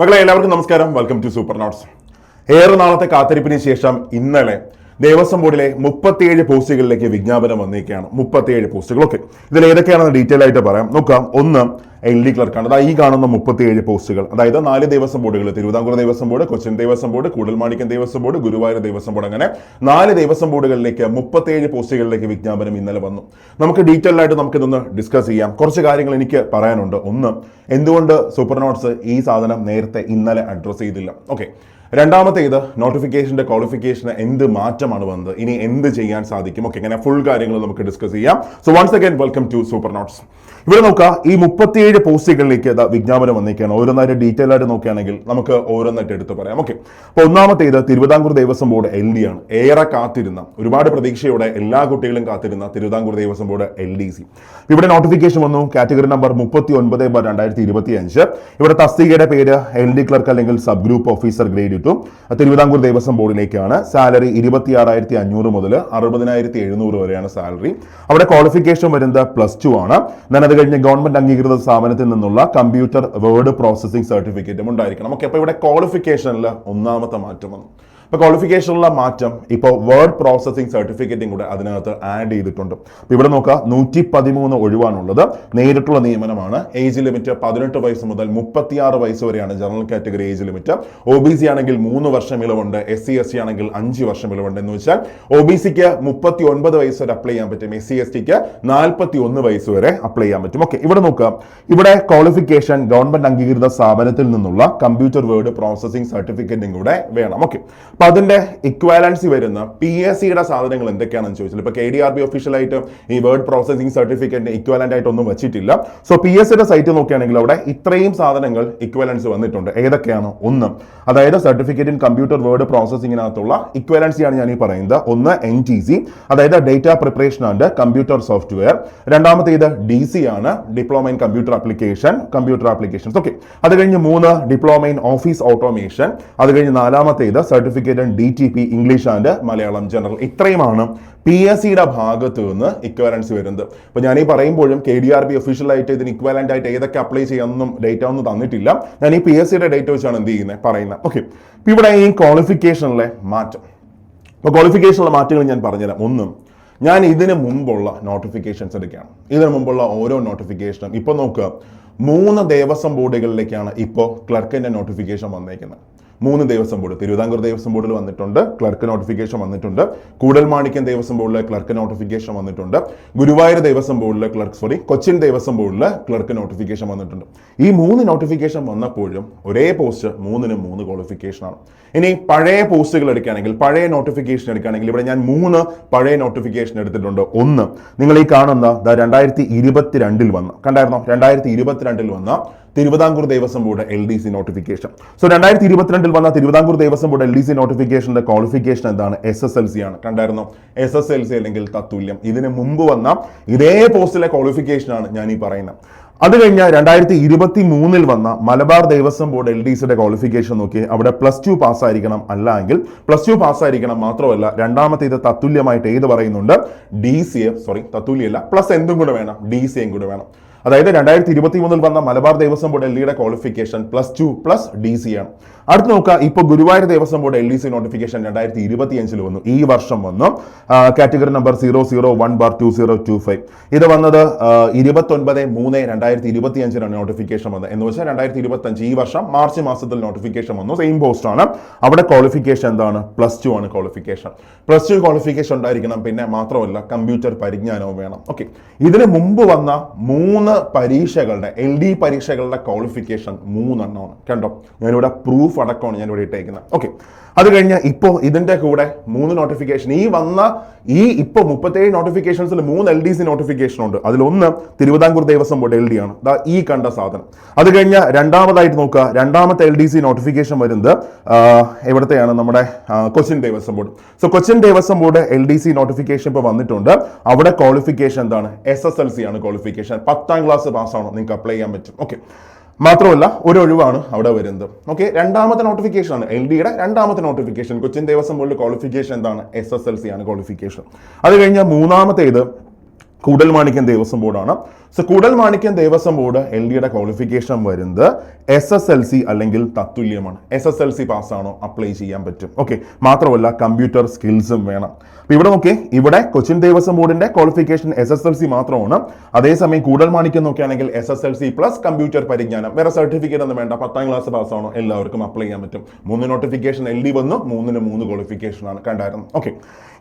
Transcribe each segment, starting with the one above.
മക്കളെ എല്ലാവർക്കും നമസ്കാരം. വെൽക്കം ടു സൂപ്പർ നോട്ട്സ് ഏറെ നാളത്തെ കാത്തിരിപ്പിന് ശേഷം ഇന്നലെ ദേവസ്വം ബോർഡിലെ മുപ്പത്തിയേഴ് പോസ്റ്റുകളിലേക്ക് വിജ്ഞാപനം വന്നിരിക്കുകയാണ്. മുപ്പത്തിയേഴ് പോസ്റ്റുകൾ ഓക്കെ ഇതിൽ ഏതൊക്കെയാണെന്ന് ഡീറ്റെയിൽ ആയിട്ട് പറയാം. നോക്കാം. ഒന്ന് എൽ ഡി ക്ലർക്കാണ്. അതായത് ഈ കാണുന്ന മുപ്പത്തിയേഴ് പോസ്റ്റുകൾ. അതായത് നാല് ദേവസ്വം ബോർഡുകൾ Thiruvithamkoor Devaswom board Cochin Devaswom board Koodalmanikyam Devaswom board Guruvayur Devaswom board അങ്ങനെ നാല് ദേവസ്വം ബോർഡുകളിലേക്ക് മുപ്പത്തിയേഴ് പോസ്റ്റുകളിലേക്ക് വിജ്ഞാപനം ഇന്നലെ വന്നു. നമുക്ക് ഡീറ്റെയിൽ ആയിട്ട് നമുക്കിതൊന്ന് ഡിസ്കസ് ചെയ്യാം. കുറച്ച് കാര്യങ്ങൾ എനിക്ക് പറയാനുണ്ട്. ഒന്ന് എന്തുകൊണ്ട് സൂപ്പർ നോട്ട്സ് ഈ സാധനം നേരത്തെ ഇന്നലെ അഡ്രസ്സ് ചെയ്തില്ല? ഓക്കെ. രണ്ടാമത്തെ ഇത് നോട്ടിഫിക്കേഷന്റെ ക്വാളിഫിക്കേഷന് എന്ത് മാറ്റമാണ് വന്നത്? ഇനി എന്ത് ചെയ്യാൻ സാധിക്കും? ഓക്കെ ഇങ്ങനെ ഫുൾ കാര്യങ്ങൾ നമുക്ക് ഡിസ്കസ് ചെയ്യാം. So once again welcome to super notes ഇവിടെ നോക്കുക ഈ മുപ്പത്തിയേഴ് പോസ്റ്റുകളിലേക്ക് വിജ്ഞാപനം വന്നിരിക്കുകയാണ്. ഓരോന്നായിട്ട് ഡീറ്റെയിൽ ആയിട്ട് നോക്കുകയാണെങ്കിൽ നമുക്ക് ഓരോന്നായിട്ട് എടുത്ത് പറയാം. ഓക്കെ അപ്പോൾ ഒന്നാമത്തെ ഇത് Thiruvithamkoor Devaswom board L D ആണ്. ഏറെ കാത്തിരുന്ന ഒരുപാട് പ്രതീക്ഷയോടെ എല്ലാ കുട്ടികളും കാത്തിരുന്ന Thiruvithamkoor Devaswom board L D C ഇവിടെ നോട്ടിഫിക്കേഷൻ വന്നു. കാറ്റഗറി നമ്പർ മുപ്പത്തി ഒൻപത് ബാർ രണ്ടായിരത്തി ഇരുപത്തി അഞ്ച് ഇവിടെ തസ്തികയുടെ പേര് എൽ ഡി ക്ലർക്ക് അല്ലെങ്കിൽ sub group officer grade two Thiruvithamkoor Devaswom ബോർഡിലേക്കാണ്. Salary ഇരുപത്തി ആറായിരത്തി അഞ്ഞൂറ് മുതൽ അറുപതിനായിരത്തി എഴുന്നൂറ് വരെയാണ് സാലറി അവിടെ ക്വാളിഫിക്കേഷൻ വരുന്നത് പ്ലസ് ടു ആണ്. അത് കഴിഞ്ഞ് ഗവൺമെന്റ് അംഗീകൃത സ്ഥാപനത്തിൽ നിന്നുള്ള കമ്പ്യൂട്ടർ വേർഡ് പ്രോസസ്സിംഗ് സർട്ടിഫിക്കറ്റും ഉണ്ടായിരിക്കണം. ഓക്കെ അപ്പോൾ ഇവിടെ ക്വാളിഫിക്കേഷനിൽ ഒന്നാമത്തെ മാറ്റം വന്നു. ഇപ്പോൾ ക്വാളിഫിക്കേഷനിലുള്ള മാറ്റം ഇപ്പോൾ വേർഡ് പ്രോസസ്സിംഗ് സർട്ടിഫിക്കറ്റും കൂടെ അതിനകത്ത് ആഡ് ചെയ്തിട്ടുണ്ട്. അപ്പോൾ ഇവിടെ നോക്കുക നൂറ്റി പതിമൂന്ന് ഒഴിവാണുള്ളത്. നേരിട്ടുള്ള നിയമനമാണ്. ഏജ് ലിമിറ്റ് പതിനെട്ട് വയസ്സ് മുതൽ മുപ്പത്തിയാറ് വയസ്സ് വരെയാണ് general category age limit O B C ആണെങ്കിൽ മൂന്ന് വർഷം ഇളവുണ്ട് എസ് സി എസ് ടി ആണെങ്കിൽ അഞ്ച് വർഷം ഇളവുണ്ട് എന്ന് വെച്ചാൽ ഒ ബി സിക്ക് മുപ്പത്തി ഒൻപത് വയസ്സ് വരെ അപ്ലൈ ചെയ്യാൻ പറ്റും. എസ് സി എസ് ടിക്ക് നാൽപ്പത്തി ഒന്ന് വയസ്സ് വരെ അപ്ലൈ ചെയ്യാൻ പറ്റും. ഓക്കെ ഇവിടെ നോക്കുക. ഇവിടെ ക്വാളിഫിക്കേഷൻ ഗവൺമെന്റ് അംഗീകൃത സ്ഥാപനത്തിൽ നിന്നുള്ള കമ്പ്യൂട്ടർ വേർഡ് പ്രോസസ്സിംഗ് സർട്ടിഫിക്കറ്റും കൂടെ വേണം. ഓക്കെ അപ്പൊ അതിന്റെ ഇക്വാലൻസി വരുന്ന പി എസ് സിയുടെ സാധനങ്ങൾ എന്തൊക്കെയാണെന്ന് ചോദിച്ചാൽ ഇപ്പൊ കെ ഡി ആർ ബി ഒഫീഷ്യലായിട്ട് ഈ വേർഡ് പ്രോസസ്സിംഗ് ഇക്വാലന്റ് ആയിട്ട് ഒന്നും വെച്ചിട്ടില്ല. സോ പി എസ് സിയുടെ സൈറ്റ് നോക്കുകയാണെങ്കിൽ അവിടെ ഇത്രയും സാധനങ്ങൾ ഇക്വാലൻസ് വന്നിട്ടുണ്ട്. ഏതൊക്കെയാണ്? ഒന്ന് അതായത് സർട്ടിഫിക്കറ്റ് ഇൻ കമ്പ്യൂട്ടർ വേർഡ് പ്രോസസ്സിംഗിനകത്തുള്ള ഇക്വാലൻസിയാണ് ഞാൻ ഈ പറയുന്നത്. ഒന്ന് എൻ ടി സി അതായത് data preparation and computer software രണ്ടാമത്തേത് ഡി സി ആണ് diploma in computer application computer applications okay അത് കഴിഞ്ഞ് മൂന്ന് ഡിപ്ലോമ ഇൻ ഓഫീസ് ഓട്ടോമേഷൻ അത് കഴിഞ്ഞ് നാലാമത്തേത് certificate in D T P English and Malayalam general ഇത്രയുമാണ് പി എസ് സിയുടെ ഭാഗത്ത് നിന്ന് ഇക്വാലൻസ് വരുന്നത്. അപ്പോൾ ഞാൻ ഈ പറയുമ്പോഴും കെ ഡി ആർ ബി ഒഫീഷ്യലായിട്ട് ഇതിന് ഇക്വലന്റ് ആയിട്ട് ഏതൊക്കെ അപ്ലൈ ചെയ്യാമെന്നും ഡേറ്റ ഒന്നും തന്നിട്ടില്ല. ഞാൻ ഈ പി എസ് സിയുടെ ഡേറ്റ വെച്ചാണ് എന്ത് ചെയ്യുന്നത് പറയുന്നത് ഓക്കെ ഇവിടെ ഈ ക്വാളിഫിക്കേഷനിലെ മാറ്റം. അപ്പോൾ ക്വാളിഫിക്കേഷനിലെ മാറ്റങ്ങൾ ഞാൻ പറഞ്ഞുതരാം. ഒന്നും ഞാൻ ഇതിന് മുമ്പുള്ള നോട്ടിഫിക്കേഷൻസ് എടുക്കുകയാണ്. ഇതിന് മുമ്പുള്ള ഓരോ നോട്ടിഫിക്കേഷനും ഇപ്പോൾ നോക്കുക മൂന്ന് ദേവസ്വം ബോർഡുകളിലേക്കാണ് ഇപ്പോൾ ക്ലർക്കിന്റെ നോട്ടിഫിക്കേഷൻ വന്നേക്കുന്നത്. മൂന്ന് ദേവസ്വം ബോർഡ് തിരുവിതാംകൂർ ദേവസ്വം ബോർഡിൽ വന്നിട്ടുണ്ട് ക്ലർക്ക് നോട്ടിഫിക്കേഷൻ വന്നിട്ടുണ്ട് കൂടൽമാണിക്യം ദേവസ്വം ബോർഡിലെ ക്ലർക്ക് നോട്ടിഫിക്കേഷൻ വന്നിട്ടുണ്ട് ഗുരുവായൂർ ദേവസ്വം ബോർഡിലെ ക്ലർക്ക് സോറി കൊച്ചിൻ ദേവസ്വം ബോർഡിലെ ക്ലർക്ക് നോട്ടിഫിക്കേഷൻ വന്നിട്ടുണ്ട്. ഈ മൂന്ന് നോട്ടിഫിക്കേഷൻ വന്നപ്പോഴും ഒരേ പോസ്റ്റ് മൂന്നിനും മൂന്ന് ക്വാളിഫിക്കേഷനാണ് ഇനി പഴയ പോസ്റ്റുകൾ എടുക്കുകയാണെങ്കിൽ പഴയ നോട്ടിഫിക്കേഷൻ എടുക്കുകയാണെങ്കിൽ ഇവിടെ ഞാൻ മൂന്ന് പഴയ നോട്ടിഫിക്കേഷൻ എടുത്തിട്ടുണ്ട്. ഒന്ന് നിങ്ങൾ ഈ കാണുന്ന രണ്ടായിരത്തി ഇരുപത്തിരണ്ടിൽ വന്ന കണ്ടായിരുന്നോ? രണ്ടായിരത്തി ഇരുപത്തിരണ്ടിൽ വന്ന Thiruvithamkoor Devaswom board L D C notification so രണ്ടായിരത്തി ഇരുപത്തിരണ്ടിൽ വന്ന Thiruvithamkoor Devaswom board L D C നോട്ടിഫിക്കേഷന്റെ qualification എന്താണ്? എസ് എസ് എൽ സി ആണ്. കണ്ടായിരുന്നു? എസ് എസ് എൽ സി അല്ലെങ്കിൽ തത്തുല്യം. ഇതിന് മുമ്പ് വന്ന ഇതേ പോസ്റ്റിലെ ക്വാളിഫിക്കേഷൻ ആണ് ഞാൻ ഈ പറയുന്നത്. അത് കഴിഞ്ഞാൽ രണ്ടായിരത്തി ഇരുപത്തി മൂന്നിൽ വന്ന Malabar Devaswom board L D സിയുടെ ക്വാളിഫിക്കേഷൻ നോക്കി അവിടെ പ്ലസ് ടു പാസ്സായിരിക്കണം അല്ല എങ്കിൽ പ്ലസ് ടു പാസ്സായിരിക്കണം മാത്രമല്ല രണ്ടാമത്തെ ഇത് തത്തുല്യമായിട്ട് ഏത് പറയുന്നുണ്ട്? ഡി സി എ സോറി തത്തുല്യല്ല. പ്ലസ് എന്തും കൂടെ വേണം. ഡി സി എം കൂടെ വേണം. അതായത് രണ്ടായിരത്തി ഇരുപത്തി മൂന്നിൽ വന്ന മലബാർ ദേവസ്വം ബോർഡ് എൽ ഡിയുടെ qualification plus two plus D C ആണ്. അടുത്ത് നോക്കുക ഇപ്പോൾ Guruvayur Devaswom board L D C notification രണ്ടായിരത്തി ഇരുപത്തി അഞ്ചിൽ വന്നു. ഈ വർഷം വന്നു. Category number zero zero one bar two zero two five ഇത് വന്നത് ഇരുപത്തൊൻപത് മൂന്ന് രണ്ടായിരത്തി ഇരുപത്തി അഞ്ചിലാണ് നോട്ടിഫിക്കേഷൻ വന്നത്. എന്ന് വെച്ചാൽ രണ്ടായിരത്തി ഇരുപത്തി അഞ്ച് ഈ വർഷം മാർച്ച് മാസത്തിൽ നോട്ടിഫിക്കേഷൻ വന്നു. സെയിം പോസ്റ്റ് ആണ്. അവിടെ ക്വാളിഫിക്കേഷൻ എന്താണ്? പ്ലസ് ടു ആണ് ക്വാളിഫിക്കേഷൻ പ്ലസ് ടു ക്വാളിഫിക്കേഷൻ ഉണ്ടായിരിക്കണം. പിന്നെ മാത്രമല്ല കമ്പ്യൂട്ടർ പരിജ്ഞാനവും വേണം. ഓക്കെ ഇതിന് മുമ്പ് വന്ന മൂന്ന് പരീക്ഷകളുടെ എൽ ഡി പരീക്ഷകളുടെ ക്വാളിഫിക്കേഷൻ മൂന്നെണ്ണമാണ്. കണ്ടോ? ഞാനിവിടെ പ്രൂഫ് അടക്കമാണ് ഞാനിവിടെ ഇട്ടേക്കുന്നത്. ഓക്കെ അത് കഴിഞ്ഞ് ഇപ്പോൾ ഇതിന്റെ കൂടെ മൂന്ന് നോട്ടിഫിക്കേഷൻ ഈ വന്ന ഈ ഇപ്പോൾ മുപ്പത്തേഴ് നോട്ടിഫിക്കേഷൻസിൽ മൂന്ന് എൽ ഡി സി നോട്ടിഫിക്കേഷൻ ഉണ്ട്. അതിലൊന്ന് Thiruvithamkoor Devaswom board L D ആണ്. ദാ ഈ കണ്ട സാധനം. അത് കഴിഞ്ഞ് രണ്ടാമതായിട്ട് നോക്കുക. രണ്ടാമത്തെ എൽ ഡി സി നോട്ടിഫിക്കേഷൻ വരുന്നത് എവിടത്തെയാണ്? നമ്മുടെ Cochin Devaswom board. So Cochin Devaswom board L D C notification ഇപ്പോൾ വന്നിട്ടുണ്ട്. അവിടെ ക്വാളിഫിക്കേഷൻ എന്താണ്? എസ് എസ് എൽ സി ആണ് ക്വാളിഫിക്കേഷൻ പത്താം ക്ലാസ് പാസ്സാണോ നിങ്ങൾക്ക് അപ്ലൈ ചെയ്യാൻ പറ്റും. ഓക്കെ മാത്രമല്ല ഒരു ഒഴിവാണ് അവിടെ വരുന്നത്. ഓക്കെ രണ്ടാമത്തെ നോട്ടിഫിക്കേഷൻ ആണ്. എൽ ഡിയുടെ രണ്ടാമത്തെ നോട്ടിഫിക്കേഷൻ കൊച്ചിൻ ദേവസ്വം ബോർഡിൽ ക്വാളിഫിക്കേഷൻ എന്താണ്? എസ് എസ് എൽ സി ആണ് ക്വാളിഫിക്കേഷൻ അത് കഴിഞ്ഞാൽ മൂന്നാമത്തേത് കൂടൽമാണിക്യം ദേവസ്വം ബോർഡാണ്. So Koodalmanikyam Devaswom board L ഡിയുടെ ക്വാളിഫിക്കേഷൻ വരുന്നത് എസ് എസ് എൽ സി അല്ലെങ്കിൽ തത്തുല്യമാണ്. എസ് എസ് എൽ സി പാസ്സാണോ അപ്ലൈ ചെയ്യാൻ പറ്റും. ഓക്കെ മാത്രമല്ല കമ്പ്യൂട്ടർ സ്കിൽസും വേണം. അപ്പൊ ഇവിടെ നോക്കി ഇവിടെ കൊച്ചിൻ ദേവസ്വം ബോർഡിന്റെ qualification S S L C മാത്രമാണ്. അതേസമയം കൂടൽമാണിക്യം നോക്കുകയാണെങ്കിൽ S S L C plus computer പരിജ്ഞാനം. വേറെ സർട്ടിഫിക്കറ്റ് ഒന്നും വേണ്ട. പത്താം ക്ലാസ് പാസ്സാണോ എല്ലാവർക്കും അപ്ലൈ ചെയ്യാൻ പറ്റും. മൂന്ന് നോട്ടിഫിക്കേഷൻ എൽ ഡി വന്നു. മൂന്നിന് മൂന്ന് ക്വാളിഫിക്കേഷൻ ആണ്. കണ്ടായിരുന്നു. ഓക്കെ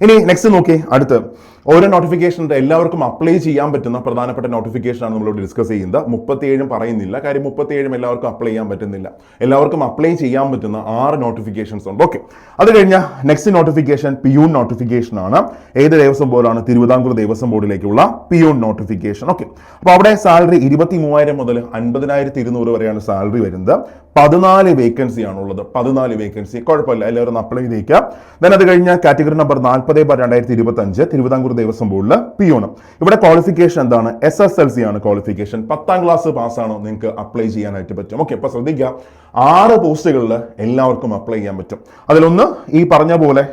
ഇനി നെക്സ്റ്റ് നോക്കി അടുത്ത്. ഓരോ നോട്ടിഫിക്കേഷന്റെ എല്ലാവർക്കും അപ്ലൈ ചെയ്യാൻ പറ്റുന്ന പ്രധാനപ്പെട്ട നോട്ടിഫിക്കേഷൻ ആണ് നമ്മളിവിടെ ഡിസ്കസ് ചെയ്യുന്നത്. മുപ്പത്തിയേഴും പറയുന്നില്ല. കാര്യം മുപ്പത്തിയേഴും എല്ലാവർക്കും അപ്ലൈ ചെയ്യാൻ പറ്റുന്നില്ല. എല്ലാവർക്കും അപ്ലൈ ചെയ്യാൻ പറ്റുന്ന ആറ് നോട്ടിഫിക്കേഷൻസ് ഉണ്ട്. ഓക്കെ അത് കഴിഞ്ഞാൽ നെക്സ്റ്റ് നോട്ടിഫിക്കേഷൻ പിയൂൺ നോട്ടിഫിക്കേഷൻ ആണ്. ഏത് ദേവസ്വം ബോർഡാണ്? തിരുവിതാംകൂർ ദേവസ്വം ബോർഡിലേക്കുള്ള പിയൂൺ നോട്ടിഫിക്കേഷൻ ഓക്കെ അപ്പോൾ അവിടെ സാലറി ഇരുപത്തി മൂവായിരം മുതൽ അൻപതിനായിരത്തി ഇരുന്നൂറ് വരെയാണ് സാലറി വരുന്നത്. പതിനാല് വേക്കൻസി ആണുള്ളത്. പതിനാല് വേക്കൻസി കുഴപ്പമില്ല എല്ലാവരും അപ്ലൈ ചെയ്തേക്കാം. ദെൻ അത് കഴിഞ്ഞാൽ കാറ്റഗറി നമ്പർ നാൽപ്പത് ബാർ രണ്ടായിരത്തി ഇരുപത്തി അഞ്ച് തിരുവിതാംകൂർ ദേവസ്വം ബോർഡിൽ പിയോണം ഇവിടെ ക്വാളിഫിക്കേഷൻ എന്താണ്? എസ് എസ് എൽ സി ആണ് ക്വാളിഫിക്കേഷൻ പത്താം ക്ലാസ് പാസ്സാണോ നിങ്ങൾക്ക് അപ്ലൈ ചെയ്യാനായിട്ട് പറ്റും. ഓക്കെ അപ്പോൾ ശ്രദ്ധിക്കുക. ആറ് പോസ്റ്റുകളിൽ എല്ലാവർക്കും അപ്ലൈ ചെയ്യാൻ പറ്റും. അതിലൊന്ന് ഈ പറഞ്ഞ പോലെ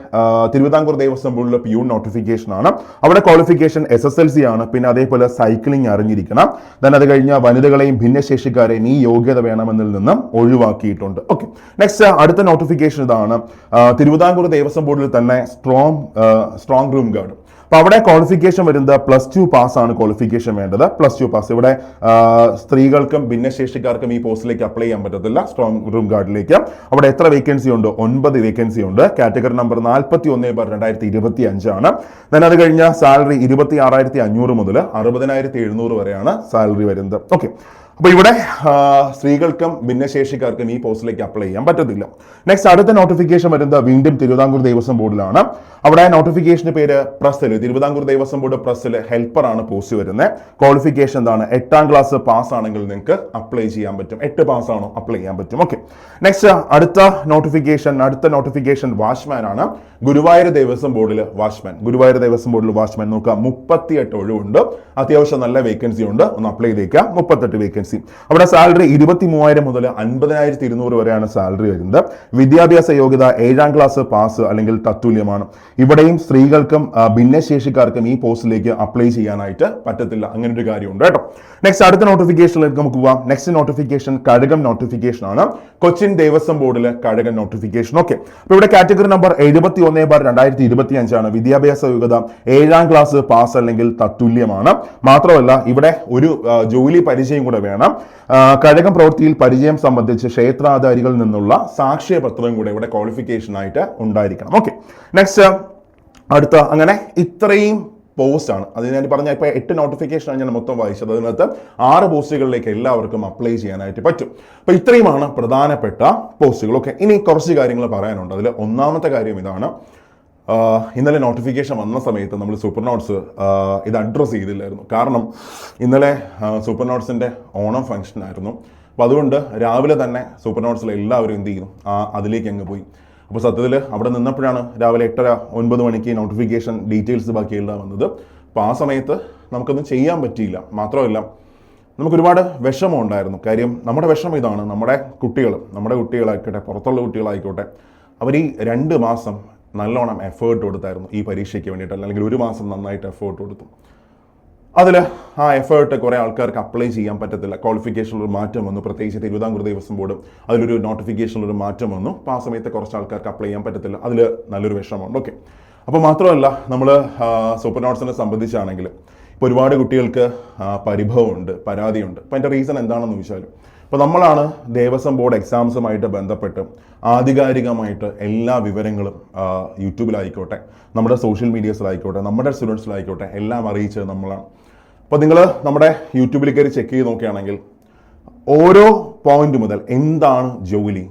തിരുവിതാംകൂർ ദേവസ്വം ബോർഡിലെ പിയൂൺ നോട്ടിഫിക്കേഷൻ ആണ്. അവിടെ qualification S S L C ആണ്. പിന്നെ അതേപോലെ സൈക്ലിംഗ് അറിഞ്ഞിരിക്കണം. ദൻ അത് കഴിഞ്ഞ വനിതകളെയും ഭിന്നശേഷിക്കാരെയും ഈ യോഗ്യത വേണമെന്നിൽ നിന്നും ഒഴിവാക്കിയിട്ടുണ്ട്. ഓക്കെ നെക്സ്റ്റ് അടുത്ത നോട്ടിഫിക്കേഷൻ ഇതാണ്. തിരുവിതാംകൂർ ദേവസ്വം ബോർഡിൽ തന്നെ സ്ട്രോങ് സ്ട്രോങ് റൂം ഗാർഡ് അപ്പോൾ അവിടെ ക്വാളിഫിക്കേഷൻ വരുന്നത് പ്ലസ് ടു പാസ് ആണ് ക്വാളിഫിക്കേഷൻ വേണ്ടത്. പ്ലസ് ടു പാസ് ഇവിടെ സ്ത്രീകൾക്കും ഭിന്നശേഷിക്കാർക്കും ഈ പോസ്റ്റിലേക്ക് അപ്ലൈ ചെയ്യാൻ പറ്റത്തില്ല. സ്ട്രോങ് റൂം ഗാർഡിലേക്ക് അവിടെ എത്ര വേക്കൻസി ഉണ്ട്? ഒൻപത് വേക്കൻസി ഉണ്ട്. കാറ്റഗറി നമ്പർ നാൽപ്പത്തി ഒന്ന് ബാർ രണ്ടായിരത്തി ഇരുപത്തി അഞ്ചാണ് then അത് കഴിഞ്ഞ സാലറി ഇരുപത്തി ആറായിരത്തി അഞ്ഞൂറ് മുതൽ അറുപതിനായിരത്തി എഴുന്നൂറ് വരെയാണ് സാലറി വരുന്നത്. ഓക്കെ അപ്പോൾ ഇവിടെ സ്ത്രീകൾക്കും ഭിന്നശേഷിക്കാർക്കും ഈ പോസ്റ്റിലേക്ക് അപ്ലൈ ചെയ്യാൻ പറ്റത്തില്ല. നെക്സ്റ്റ് അടുത്ത നോട്ടിഫിക്കേഷൻ വരുന്നത് വീണ്ടും തിരുവിതാംകൂർ ദേവസ്വം ബോർഡിലാണ്. അവിടെ നോട്ടിഫിക്കേഷന്റെ പേര് പ്രസ്സിൽ തിരുവിതാംകൂർ ദേവസ്വം ബോർഡ് പ്രസ്സിൽ ഹെൽപ്പറാണ് പോസ്റ്റ് വരുന്നത് ക്വാളിഫിക്കേഷൻ എന്താണ്? എട്ടാം ക്ലാസ് പാസ് ആണെങ്കിൽ നിങ്ങൾക്ക് അപ്ലൈ ചെയ്യാൻ പറ്റും. എട്ട് പാസ് ആണോ? അപ്ലൈ ചെയ്യാൻ പറ്റും. ഓക്കെ നെക്സ്റ്റ് അടുത്ത നോട്ടിഫിക്കേഷൻ അടുത്ത നോട്ടിഫിക്കേഷൻ വാച്ച്മാൻ ആണ് ഗുരുവായൂർ ദേവസ്വം ബോർഡിൽ വാച്ച്മാൻ ഗുരുവായൂർ ദേവസ്വം ബോർഡിൽ വാച്ച്മാൻ നോക്കുക. മുപ്പത്തിയെട്ട് ഒഴിവുണ്ട്. അത്യാവശ്യം നല്ല വേക്കൻസി ഉണ്ട്. ഒന്ന് അപ്ലൈ ചെയ്തേക്കുക. മുപ്പത്തെട്ട് വേക്കൻസി അവിടെ സാലറി ഇരുപത്തി മൂവായിരം മുതൽ അൻപതിനായിരത്തി ഇരുന്നൂറ് വരെയാണ് സാലറി വരുന്നത്. വിദ്യാഭ്യാസ യോഗ്യത ഏഴാം ക്ലാസ് പാസ് അല്ലെങ്കിൽ തത്തുല്യമാണ്. ഇവിടെയും സ്ത്രീകൾക്കും ഭിന്നശേഷിക്കാർക്കും ഈ പോസ്റ്റിലേക്ക് അപ്ലൈ ചെയ്യാനായിട്ട് പറ്റത്തില്ല. അങ്ങനെ ഒരു കാര്യമുണ്ട് കേട്ടോ. നെക്സ്റ്റ് അടുത്ത നോട്ടിഫിക്കേഷനിലേക്ക് നമുക്ക് പോവാം. നെക്സ്റ്റ് നോട്ടിഫിക്കേഷൻ കഴകം നോട്ടിഫിക്കേഷൻ ആണ്. കൊച്ചിൻ ദേവസ്വം ബോർഡിലെ കഴകം നോട്ടിഫിക്കേഷൻ ഓക്കെ അപ്പോൾ ഇവിടെ കാറ്റഗറി നമ്പർ എഴുപത്തി ഒന്ന് ബാർ രണ്ടായിരത്തി ഇരുപത്തി അഞ്ചാണ് വിദ്യാഭ്യാസ യോഗ്യത ഏഴാം ക്ലാസ് പാസ് അല്ലെങ്കിൽ തത്തുല്യമാണ്. മാത്രമല്ല ഇവിടെ ഒരു ജോലി പരിചയം കൂടെ വേണം. ആ, കഴകം പ്രവൃത്തിയിൽ പരിചയം സംബന്ധിച്ച് ക്ഷേത്രാധാരികളിൽ നിന്നുള്ള സാക്ഷ്യപത്രം കൂടെ ഇവിടെ ക്വാളിഫിക്കേഷൻ ആയിട്ട് ഉണ്ടായിരിക്കണം. ഓക്കെ നെക്സ്റ്റ് അടുത്ത അങ്ങനെ ഇത്രയും പോസ്റ്റ് ആണ്. അത് ഞാൻ പറഞ്ഞ ഇപ്പോൾ എട്ട് നോട്ടിഫിക്കേഷനാണ് ഞാൻ മൊത്തം വായിച്ചത്. അതിനകത്ത് ആറ് പോസ്റ്റുകളിലേക്ക് എല്ലാവർക്കും അപ്ലൈ ചെയ്യാനായിട്ട് പറ്റും. അപ്പോൾ ഇത്രയുമാണ് പ്രധാനപ്പെട്ട പോസ്റ്റുകൾ ഓക്കെ ഇനി കുറച്ച് കാര്യങ്ങൾ പറയാനുണ്ട്. അതിൽ ഒന്നാമത്തെ കാര്യം ഇതാണ്. ഇന്നലെ നോട്ടിഫിക്കേഷൻ വന്ന സമയത്ത് നമ്മൾ സൂപ്പർ നോട്ട്സ് ഇത് അഡ്രസ്സ് ചെയ്തില്ലായിരുന്നു. കാരണം ഇന്നലെ സൂപ്പർ നോട്ട്സിന്റെ ഓണം ഫംഗ്ഷൻ ആയിരുന്നു. അപ്പോൾ അതുകൊണ്ട് രാവിലെ തന്നെ സൂപ്പർ നോട്ട്സിൽ എല്ലാവരും എന്ത് ചെയ്യുന്നു അതിലേക്ക് അങ്ങ് പോയി. അപ്പോൾ സത്യത്തിൽ അവിടെ നിന്നപ്പോഴാണ് രാവിലെ എട്ടര ഒൻപത് മണിക്ക് നോട്ടിഫിക്കേഷൻ ഡീറ്റെയിൽസ് ബാക്കിയെല്ലാം വന്നത്. അപ്പോൾ ആ സമയത്ത് നമുക്കൊന്നും ചെയ്യാൻ പറ്റിയില്ല. മാത്രമല്ല നമുക്ക് ഒരുപാട് വിഷമം ഉണ്ടായിരുന്നു. കാര്യം നമ്മുടെ വിഷമം ഇതാണ്. നമ്മുടെ കുട്ടികൾ നമ്മുടെ കുട്ടികളായിക്കോട്ടെ പുറത്തുള്ള കുട്ടികളായിക്കോട്ടെ അവർ ഈ രണ്ട് മാസം നല്ലോണം എഫേർട്ട് കൊടുത്തായിരുന്നു ഈ പരീക്ഷയ്ക്ക് വേണ്ടിയിട്ട്. അല്ലെങ്കിൽ ഒരു മാസം നന്നായിട്ട് എഫേർട്ട് കൊടുത്തു. അതിൽ ആ എഫേർട്ട് കുറേ ആൾക്കാർക്ക് അപ്ലൈ ചെയ്യാൻ പറ്റത്തില്ല. ക്വാളിഫിക്കേഷനിൽ ഒരു മാറ്റം വന്നു. പ്രത്യേകിച്ച് തിരുവിതാംകൂർ ദേവസ്വം ബോർഡ് അതിലൊരു നോട്ടിഫിക്കേഷനിൽ ഒരു മാറ്റം വന്നു. അപ്പോൾ ആ സമയത്ത് കുറച്ച് ആൾക്കാർക്ക് അപ്ലൈ ചെയ്യാൻ പറ്റത്തില്ല. അതിൽ നല്ലൊരു വിഷമമുണ്ട്. ഓക്കെ അപ്പോൾ മാത്രമല്ല നമ്മൾ സൂപ്പർ നോട്ട്സിനെ സംബന്ധിച്ചാണെങ്കിൽ ഇപ്പോൾ ഒരുപാട് കുട്ടികൾക്ക് പരിഭവമുണ്ട് പരാതിയുണ്ട്. അപ്പോൾ അതിന്റെ റീസൺ എന്താണെന്ന് ചോദിച്ചാൽ ഇപ്പോൾ നമ്മളാണ് ദേവസ്വം ബോർഡ് എക്സാംസുമായിട്ട് ബന്ധപ്പെട്ട് ആധികാരികമായിട്ട് എല്ലാ വിവരങ്ങളും യൂട്യൂബിലായിക്കോട്ടെ നമ്മുടെ സോഷ്യൽ മീഡിയസിലായിക്കോട്ടെ നമ്മുടെ സ്റ്റുഡൻസിലായിക്കോട്ടെ എല്ലാം അറിയിച്ചത് നമ്മളാണ്. അപ്പോൾ നിങ്ങൾ നമ്മുടെ യൂട്യൂബിൽ കയറി ചെക്ക് ചെയ്ത് നോക്കുകയാണെങ്കിൽ ഓരോ പോയിന്റ് മുതൽ എന്താണ് ജോലി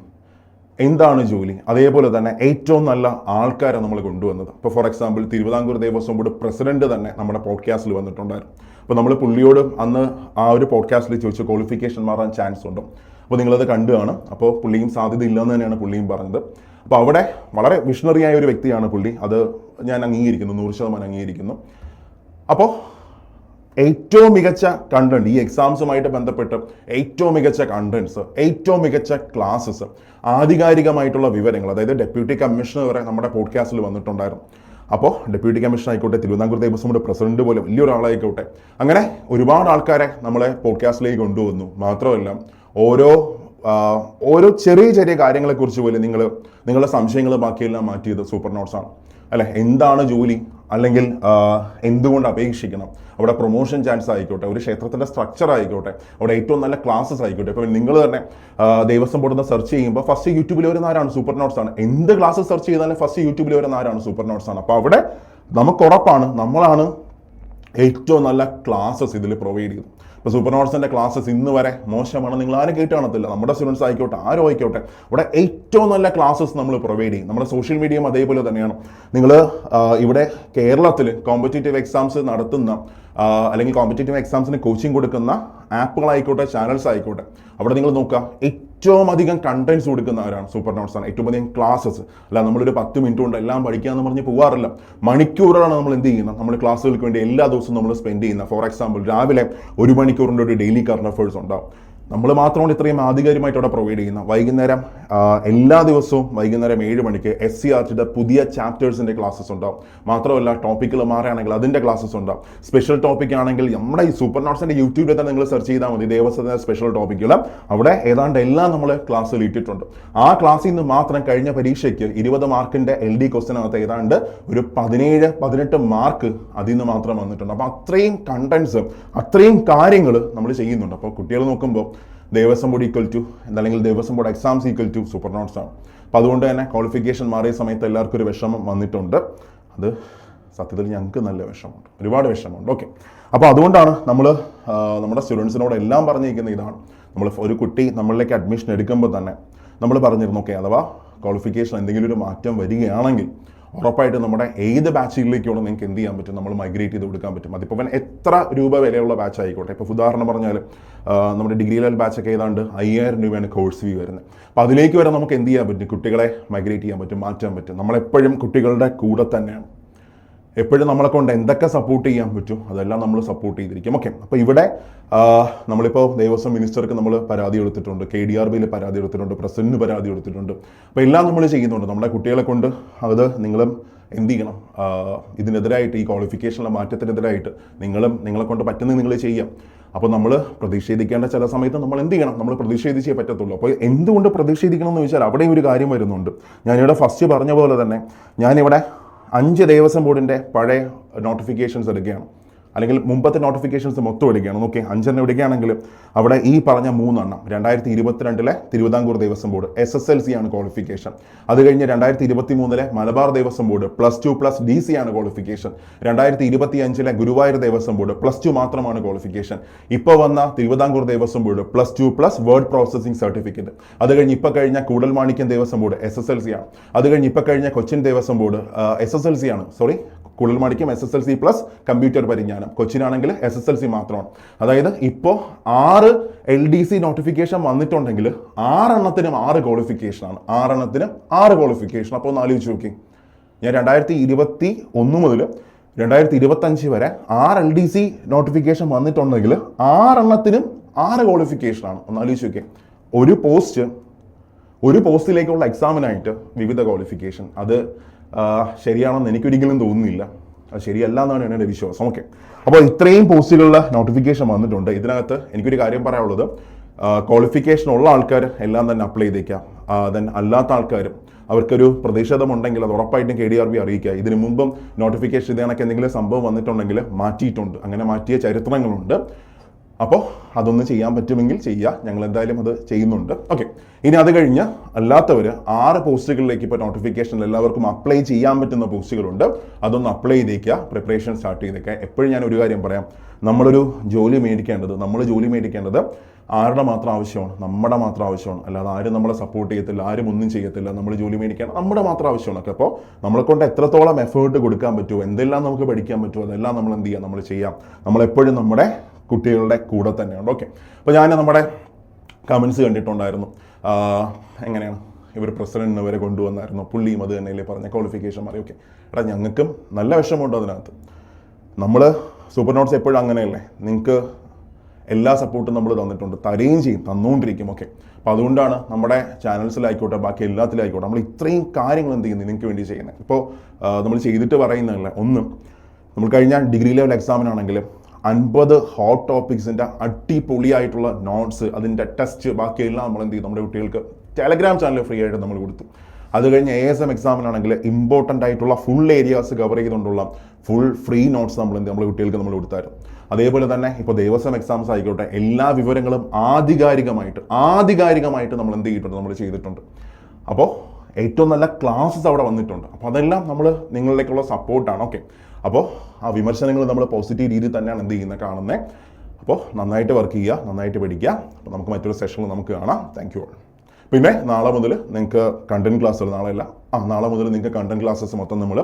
എന്താണ് ജോലി അതേപോലെ തന്നെ ഏറ്റവും നല്ല ആൾക്കാരെ നമ്മൾ കൊണ്ടുവന്നത്. ഇപ്പോൾ for example Thiruvithamkoor Devaswom board president തന്നെ നമ്മുടെ പോഡ്കാസ്റ്റിൽ വന്നിട്ടുണ്ടായിരുന്നു. അപ്പോൾ നമ്മൾ പുള്ളിയോട് അന്ന് ആ ഒരു പോഡ്കാസ്റ്റിൽ ചോദിച്ച ക്വാളിഫിക്കേഷൻ മാറാൻ ചാൻസ് ഉണ്ട്? അപ്പോൾ നിങ്ങളത് കണ്ടു കാണും. അപ്പോൾ പുള്ളിയും സാധ്യത ഇല്ലെന്ന് തന്നെയാണ് പുള്ളിയും പറഞ്ഞത്. അപ്പോൾ അവിടെ വളരെ മിഷണറിയായ ഒരു വ്യക്തിയാണ് പുള്ളി. അത് ഞാൻ അംഗീകരിക്കുന്നു നൂറ് ശതമാനം അംഗീകരിക്കുന്നു. അപ്പോൾ ഏറ്റവും മികച്ച കണ്ടന്റ് ഈ എക്സാംസുമായിട്ട് ബന്ധപ്പെട്ട് ഏറ്റവും മികച്ച കണ്ടന്റ്സ് ഏറ്റവും മികച്ച ക്ലാസ്സസ് ആധികാരികമായിട്ടുള്ള വിവരങ്ങൾ അതായത് ഡെപ്യൂട്ടി കമ്മീഷണർ വരെ നമ്മുടെ പോഡ്കാസ്റ്റിൽ വന്നിട്ടുണ്ടായിരുന്നു. അപ്പോൾ ഡെപ്യൂട്ടി കമ്മീഷണർ ആയിക്കോട്ടെ തിരുവിതാംകൂർ ദേവസ്വമുടെ പ്രസിഡന്റ് പോലും വലിയൊരാളായിക്കോട്ടെ. അങ്ങനെ ഒരുപാട് ആൾക്കാരെ നമ്മളെ പോഡ്കാസ്റ്റിലേക്ക് കൊണ്ടുവന്നു. മാത്രമല്ല ഓരോ ഓരോ ചെറിയ ചെറിയ കാര്യങ്ങളെക്കുറിച്ച് പോലും നിങ്ങൾ നിങ്ങളുടെ സംശയങ്ങൾ ബാക്കിയെല്ലാം മാറ്റിയത് സൂപ്പർ നോട്ട്സാണ്. അല്ലെ? എന്താണ് ജോലി? അല്ലെങ്കിൽ എന്തുകൊണ്ട് അപേക്ഷിക്കണം? അവിടെ പ്രൊമോഷൻ ചാൻസ് ആയിക്കോട്ടെ ഒരു ക്ഷേത്രത്തിന്റെ സ്ട്രക്ചർ ആയിക്കോട്ടെ അവിടെ ഏറ്റവും നല്ല ക്ലാസ്സസ് ആയിക്കോട്ടെ. ഇപ്പോൾ നിങ്ങൾ തന്നെ ദേവസ്വം ബോർഡിൽ നിന്ന് സെർച്ച് ചെയ്യുമ്പോൾ ഫസ്റ്റ് യൂട്യൂബിൽ വരുന്ന ആരാണ്? സൂപ്പർ നോട്ട്സ് ആണ്. എന്ത് ക്ലാസ് സെർച്ച് ചെയ്താലും ഫസ്റ്റ് യൂട്യൂബിൽ വരുന്ന ആരാണ്? സൂപ്പർ നോട്ട്സ് ആണ്. അപ്പോൾ അവിടെ നമുക്ക് ഉറപ്പാണ് നമ്മളാണ് ഏറ്റവും നല്ല ക്ലാസ്സസ് ഇതിൽ പ്രൊവൈഡ് ചെയ്യുന്നു. ഇപ്പോൾ സൂപ്പർ നോട്ട്സിന്റെ ക്ലാസ്സസ് ഇന്ന് വരെ മോശമാണ്. നിങ്ങൾ ആരും കേട്ട് കാണത്തില്ല? നമ്മുടെ സ്റ്റുഡൻസ് ആയിക്കോട്ടെ ആരും ആയിക്കോട്ടെ. ഇവിടെ ഏറ്റവും നല്ല ക്ലാസ്സസ് നമ്മൾ പ്രൊവൈഡ് ചെയ്യും. നമ്മുടെ സോഷ്യൽ മീഡിയയും അതേപോലെ തന്നെയാണ്. നിങ്ങൾ ഇവിടെ കേരളത്തിൽ കോമ്പറ്റേറ്റീവ് എക്സാംസ് നടത്തുന്ന അല്ലെങ്കിൽ കോമ്പറ്റേറ്റീവ് എക്സാംസിന് കോച്ചിങ് കൊടുക്കുന്ന ആപ്പുകളായിക്കോട്ടെ ചാനൽസ് ആയിക്കോട്ടെ. അവിടെ നിങ്ങൾ നോക്കുക ഏറ്റവും അധികം കണ്ടന്റ്സ് കൊടുക്കുന്നവരാണ് സൂപ്പർ നോട്ട്സ് ആണ്. ഏറ്റവും അധികം ക്ലാസ്സസ് അല്ല നമ്മളൊരു പത്ത് മിനിറ്റ് കൊണ്ട് എല്ലാം പഠിക്കാന്ന് പറഞ്ഞ് പോകാറില്ല മണിക്കൂറുകളാണ് നമ്മൾ എന്ത് ചെയ്യുന്നത്? നമ്മൾ ക്ലാസ്സുകൾക്ക് വേണ്ടി എല്ലാ ദിവസവും നമ്മൾ സ്പെൻഡ് ചെയ്യുന്നത് ഫോർ എക്സാമ്പിൾ രാവിലെ ഒരു മണിക്കൂറിന്റെ ഒരു ഡെയിലി കറണ്ട് അഫേഴ്സ് ഉണ്ടാവും. നമ്മൾ മാത്രമാണ് ഇത്രയും ആധികാരികമായിട്ട് അവിടെ പ്രൊവൈഡ് ചെയ്യുന്നത്. വൈകുന്നേരം എല്ലാ ദിവസവും വൈകുന്നേരം ഏഴ് മണിക്ക് എസ് സി ആർ ടിയുടെ പുതിയ ചാപ്റ്റേഴ്സിന്റെ ക്ലാസ്സസ് ഉണ്ടാവും. മാത്രമല്ല ടോപ്പിക്കുകൾ മാറുകയാണെങ്കിൽ അതിന്റെ ക്ലാസ്സസ് ഉണ്ടാവും. സ്പെഷ്യൽ ടോപ്പിക് ആണെങ്കിൽ നമ്മുടെ ഈ സൂപ്പർ നോട്ട്സിന്റെ യൂട്യൂബിൽ തന്നെ നിങ്ങൾ സെർച്ച് ചെയ്താൽ മതി. ദേവസ്വത്തിന്റെ സ്പെഷ്യൽ ടോപ്പിക്കുകൾ അവിടെ ഏതാണ്ട് എല്ലാം നമ്മൾ ക്ലാസ്സിൽ ഇട്ടിട്ടുണ്ട്. ആ ക്ലാസ്സിൽ നിന്ന് മാത്രം കഴിഞ്ഞ പരീക്ഷയ്ക്ക് ഇരുപത് മാർക്കിന്റെ എൽ ഡി ക്വസ്റ്റിനകത്ത് ഏതാണ്ട് ഒരു പതിനേഴ് പതിനെട്ട് മാർക്ക് അതിൽ നിന്ന് മാത്രം വന്നിട്ടുണ്ട്. അപ്പോൾ അത്രയും കണ്ടൻസ് അത്രയും കാര്യങ്ങൾ നമ്മൾ ചെയ്യുന്നുണ്ട്. അപ്പോൾ കുട്ടികൾ നോക്കുമ്പോൾ ദേവസ്വം ബോർഡ് ഈക്വൽ ടു അല്ലെങ്കിൽ Devaswom board exams equal to super notes ആണ്. അപ്പോൾ അതുകൊണ്ട് തന്നെ ക്വാളിഫിക്കേഷൻ മാറിയ സമയത്ത് എല്ലാവർക്കും ഒരു വിഷമം വന്നിട്ടുണ്ട്. അത് സത്യത്തിൽ ഞങ്ങൾക്ക് നല്ല വിഷമമുണ്ട്. ഒരുപാട് വിഷമമുണ്ട്. ഓക്കെ അപ്പോൾ അതുകൊണ്ടാണ് നമ്മൾ നമ്മുടെ സ്റ്റുഡൻസിനോട് എല്ലാം പറഞ്ഞിരിക്കുന്ന ഇതാണ്. നമ്മൾ ഒരു കുട്ടി നമ്മളിലേക്ക് അഡ്മിഷൻ എടുക്കുമ്പോൾ തന്നെ നമ്മൾ പറഞ്ഞിരുന്നു ഓക്കെ അഥവാ ക്വാളിഫിക്കേഷൻ എന്തെങ്കിലും ഒരു മാറ്റം വരികയാണെങ്കിൽ ഉറപ്പായിട്ടും നമ്മുടെ ഏത് ബാച്ചുകളിലേക്കാണ് നിങ്ങൾക്ക് എന്ത് ചെയ്യാൻ പറ്റും നമ്മൾ മൈഗ്രേറ്റ് ചെയ്ത് കൊടുക്കാൻ പറ്റും. അതിപ്പോൾ അവൻ എത്ര രൂപ വിലയുള്ള ബാച്ച് ആയിക്കോട്ടെ. ഇപ്പോൾ ഉദാഹരണം പറഞ്ഞാൽ നമ്മുടെ ഡിഗ്രി ലെവൽ ബാച്ചൊക്കെ ഏതാണ്ട് അയ്യായിരം രൂപയാണ് കോഴ്സ് ഫീ വരുന്നത്. അപ്പോൾ അതിലേക്ക് വരെ നമുക്ക് എന്ത് ചെയ്യാൻ പറ്റും? കുട്ടികളെ മൈഗ്രേറ്റ് ചെയ്യാൻ പറ്റും മാറ്റാൻ പറ്റും. നമ്മളെപ്പോഴും കുട്ടികളുടെ കൂടെ തന്നെയാണ്. എപ്പോഴും നമ്മളെ കൊണ്ട് എന്തൊക്കെ സപ്പോർട്ട് ചെയ്യാൻ പറ്റും അതെല്ലാം നമ്മൾ സപ്പോർട്ട് ചെയ്തിരിക്കും. ഓക്കെ അപ്പോൾ ഇവിടെ നമ്മളിപ്പോ നമ്മളിപ്പോൾ ദേവസ്വം മിനിസ്റ്റർക്ക് നമ്മൾ പരാതി കൊടുത്തിട്ടുണ്ട് കെ ഡി ആർ ബിയിൽ പരാതി കൊടുത്തിട്ടുണ്ട് പ്രസിഡന്റിന് പരാതി കൊടുത്തിട്ടുണ്ട്. അപ്പോൾ എല്ലാം നമ്മൾ ചെയ്യുന്നുണ്ട്. നമ്മുടെ കുട്ടികളെ കൊണ്ട് അത് നിങ്ങളും എന്ത് ചെയ്യണം? ഇതിനെതിരായിട്ട് ഈ ക്വാളിഫിക്കേഷനിലെ മാറ്റത്തിനെതിരായിട്ട് നിങ്ങളും നിങ്ങളെ കൊണ്ട് പറ്റുന്ന നിങ്ങൾ ചെയ്യാം. അപ്പോൾ നമ്മൾ പ്രതിഷേധിക്കേണ്ട ചില സമയത്ത് നമ്മൾ എന്ത് ചെയ്യണം? നമ്മൾ പ്രതിഷേധിച്ചേ പറ്റത്തുള്ളൂ. അപ്പോൾ എന്തുകൊണ്ട് പ്രതിഷേധിക്കണം എന്ന് ചോദിച്ചാൽ അവിടെയും ഒരു കാര്യം വരുന്നുണ്ട്. ഞാനിവിടെ ഫസ്റ്റ് പറഞ്ഞ പോലെ തന്നെ ഞാനിവിടെ അഞ്ച് ദേവസ്വം ബോർഡിന്റെ പഴയ നോട്ടിഫിക്കേഷൻസ് എടുക്കുകയാണ്. അല്ലെങ്കിൽ മുമ്പത്തെ നോട്ടിഫിക്കേഷൻസ് മൊത്തം എടുക്കുകയാണ് നോക്കി അഞ്ചെണ്ണം എടുക്കുകയാണെങ്കിൽ അവിടെ ഈ പറഞ്ഞ മൂന്നെണ്ണം രണ്ടായിരത്തി ഇരുപത്തിരണ്ടിലെ Thiruvithamkoor Devaswom board S S L C ആണ് ക്വാളിഫിക്കേഷൻ അത് കഴിഞ്ഞ് രണ്ടായിരത്തി ഇരുപത്തി മൂന്നിലെ Malabar Devaswom board plus two plus D C ആണ് ക്വാളിഫിക്കേഷൻ രണ്ടായിരത്തി ഇരുപത്തി അഞ്ചിലെ Guruvayur Devaswom board plus two മാത്രമാണ് ക്വാളിഫിക്കേഷൻ ഇപ്പോൾ വന്ന Thiruvithamkoor Devaswom board plus two plus word processing certificate അത് കഴിഞ്ഞ് ഇപ്പോൾ കഴിഞ്ഞ Koodalmanikyam Devaswom board S S L C ആണ്. അത് കഴിഞ്ഞ് ഇപ്പോൾ കഴിഞ്ഞ Cochin Devaswom board S S L C ആണ്. Sorry കുഴൽമണിക്കും S S L C plus computer പരിജ്ഞാനം. കൊച്ചിനാണെങ്കിൽ എസ് എസ് എൽ സി മാത്രമാണ്. അതായത് ഇപ്പോൾ ആറ് എൽ ഡി സി നോട്ടിഫിക്കേഷൻ വന്നിട്ടുണ്ടെങ്കിൽ ആറെണ്ണത്തിനും ആറ് ക്വാളിഫിക്കേഷനാണ് ആറെണ്ണത്തിനും ആറ് ക്വാളിഫിക്കേഷൻ അപ്പോൾ ഒന്ന് ആലോചിച്ച് നോക്കി. ഞാൻ രണ്ടായിരത്തി ഇരുപത്തി ഒന്ന് മുതൽ രണ്ടായിരത്തി ഇരുപത്തഞ്ച് വരെ ആറ് എൽ ഡി സി നോട്ടിഫിക്കേഷൻ വന്നിട്ടുണ്ടെങ്കിൽ ആറെണ്ണത്തിനും ആറ് ക്വാളിഫിക്കേഷനാണ് ഒന്ന് ആലോചിച്ച് നോക്കി. ഒരു പോസ്റ്റ് ഒരു പോസ്റ്റിലേക്കുള്ള എക്സാമിനായിട്ട് വിവിധ ക്വാളിഫിക്കേഷൻ അത് ശരിയാണെന്ന് എനിക്കൊരിക്കലും തോന്നുന്നില്ല. അത് ശരിയല്ല എന്നാണ് എന്റെ വിശ്വാസം. ഓക്കെ അപ്പോൾ ഇത്രയും പോസ്റ്റുകളുടെ നോട്ടിഫിക്കേഷൻ വന്നിട്ടുണ്ട്. ഇതിനകത്ത് എനിക്കൊരു കാര്യം പറയാനുള്ളത്. ക്വാളിഫിക്കേഷൻ ഉള്ള ആൾക്കാർ എല്ലാം തന്നെ അപ്ലൈ ചെയ്തേക്കാം. ദെൻ അല്ലാത്ത ആൾക്കാരും അവർക്കൊരു പ്രതിഷേധമുണ്ടെങ്കിൽ അത് ഉറപ്പായിട്ടും കെ ഡി ആർ ബി അറിയിക്കുക. ഇതിനു മുമ്പും നോട്ടിഫിക്കേഷൻ ചെയ്യാനൊക്കെ എന്തെങ്കിലും സംഭവം വന്നിട്ടുണ്ടെങ്കിൽ മാറ്റിയിട്ടുണ്ട്. അങ്ങനെ മാറ്റിയ ചരിത്രങ്ങളുണ്ട്. അപ്പോൾ അതൊന്ന് ചെയ്യാൻ പറ്റുമെങ്കിൽ ചെയ്യുക. ഞങ്ങൾ എന്തായാലും അത് ചെയ്യുന്നുണ്ട്. ഓക്കെ ഇനി അത് കഴിഞ്ഞ് അല്ലാത്തവർ ആറ് പോസ്റ്റുകളിലേക്ക് ഇപ്പോൾ നോട്ടിഫിക്കേഷൻ എല്ലാവർക്കും അപ്ലൈ ചെയ്യാൻ പറ്റുന്ന പോസ്റ്റുകളുണ്ട് അതൊന്ന് അപ്ലൈ ചെയ്തേക്കുക. പ്രിപ്പറേഷൻ സ്റ്റാർട്ട് ചെയ്തേക്കുക. എപ്പോഴും ഞാൻ ഒരു കാര്യം പറയാം. നമ്മളൊരു ജോലി മേടിക്കേണ്ടത് നമ്മൾ ജോലി മേടിക്കേണ്ടത് ആരുടെ മാത്രം ആവശ്യമാണ്? നമ്മുടെ മാത്രം ആവശ്യമാണ്. അല്ലാതെ ആരും നമ്മളെ സപ്പോർട്ട് ചെയ്യത്തില്ല ആരും ഒന്നും ചെയ്യത്തില്ല. നമ്മൾ ജോലി മേടിക്കാൻ നമ്മുടെ മാത്രം ആവശ്യമാണ് ഒക്കെ അപ്പോൾ നമ്മളെ കൊണ്ട് എത്രത്തോളം എഫേർട്ട് കൊടുക്കാൻ പറ്റുമോ എന്തെല്ലാം നമുക്ക് പഠിക്കാൻ പറ്റുമോ അതെല്ലാം നമ്മൾ എന്ത് ചെയ്യാം? നമ്മൾ ചെയ്യാം. നമ്മളെപ്പോഴും നമ്മുടെ കുട്ടികളുടെ കൂടെ തന്നെയുണ്ട്. ഓക്കെ അപ്പോൾ ഞാൻ നമ്മുടെ കമൻസ് കണ്ടിട്ടുണ്ടായിരുന്നു. എങ്ങനെയാണ് ഇവർ പ്രസിഡന്റിന് വരെ കൊണ്ടുവന്നായിരുന്നു. പുള്ളിയും അത് തന്നെയല്ലേ പറഞ്ഞ ക്വാളിഫിക്കേഷൻ മാറി. ഓക്കെ എടാ ഞങ്ങൾക്കും നല്ല വിഷമമുണ്ട് അതിനകത്ത്. നമ്മൾ സൂപ്പർ നോട്ട്സ് എപ്പോഴും അങ്ങനെയല്ലേ? നിങ്ങൾക്ക് എല്ലാ സപ്പോർട്ടും നമ്മൾ തന്നിട്ടുണ്ട്. തരുകയും ചെയ്യും തന്നുകൊണ്ടിരിക്കും ഓക്കെ അപ്പോൾ അതുകൊണ്ടാണ് നമ്മുടെ ചാനൽസിലായിക്കോട്ടെ ബാക്കി എല്ലാത്തിലായിക്കോട്ടെ നമ്മൾ ഇത്രയും കാര്യങ്ങൾ എന്ത് ചെയ്യുന്നത് നിങ്ങൾക്ക് വേണ്ടി ചെയ്യുന്നത്. ഇപ്പോൾ നമ്മൾ ചെയ്തിട്ട് പറയുന്നതല്ല. ഒന്ന് നമ്മൾ കഴിഞ്ഞ ഡിഗ്രി ലെവൽ എക്സാമിനാണെങ്കിൽ അൻപത് ഹോട്ട് ടോപ്പിക്സിന്റെ അടിപൊളിയായിട്ടുള്ള നോട്ട്സ് അതിന്റെ ടെസ്റ്റ് ബാക്കിയെല്ലാം നമ്മൾ എന്ത് ചെയ്യും നമ്മുടെ കുട്ടികൾക്ക് ടെലഗ്രാം ചാനൽ ഫ്രീ ആയിട്ട് നമ്മൾ കൊടുത്തു. അത് കഴിഞ്ഞ് എ എസ് എം എക്സാമിനാണെങ്കിൽ ഇമ്പോർട്ടന്റ് ആയിട്ടുള്ള ഫുൾ ഏരിയാസ് കവർ ചെയ്തുകൊണ്ടുള്ള ഫുൾ ഫ്രീ നോട്ട്സ് നമ്മൾ എന്ത് നമ്മൾ കുട്ടികൾക്ക് നമ്മൾ കൊടുത്തായിരുന്നു. അതേപോലെ തന്നെ ഇപ്പോൾ ദേവസ്വം എക്സാംസ് ആയിക്കോട്ടെ എല്ലാ വിവരങ്ങളും ആധികാരികമായിട്ട് ആധികാരികമായിട്ട് നമ്മൾ എന്ത് ചെയ്തിട്ടുണ്ട്? നമ്മൾ ചെയ്തിട്ടുണ്ട്. അപ്പോൾ ഏറ്റവും നല്ല ക്ലാസ്സസ് അവിടെ വന്നിട്ടുണ്ട്. അപ്പോൾ അതെല്ലാം നമ്മൾ നിങ്ങളിലേക്കുള്ള സപ്പോർട്ടാണ് ഓക്കെ അപ്പോൾ ആ വിമർശനങ്ങൾ നമ്മൾ പോസിറ്റീവ് രീതിയിൽ തന്നെയാണ് എന്ത് ചെയ്യുന്നത് കാണുന്നത് അപ്പോൾ നന്നായിട്ട് വർക്ക് ചെയ്യുക നന്നായിട്ട് പഠിക്കുക. അപ്പോൾ നമുക്ക് മറ്റൊരു സെഷനിൽ നമുക്ക് കാണാം. താങ്ക് യു പിന്നെ നാളെ മുതൽ നിങ്ങൾക്ക് കണ്ടന്റ് ക്ലാസ്സുകൾ നാളെ അല്ല. ആ നാളെ മുതൽ നിങ്ങൾക്ക് കണ്ടന്റ് ക്ലാസ്സസ് മൊത്തം നമ്മൾ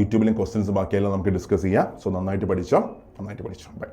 യൂട്യൂബിലും ക്വസ്റ്റ്യൻസ് ബാക്കിയെല്ലാം നമുക്ക് ഡിസ്കസ് ചെയ്യാം. സോ നന്നായിട്ട് പഠിച്ചോ. നന്നായിട്ട് പഠിച്ചോ. ബൈ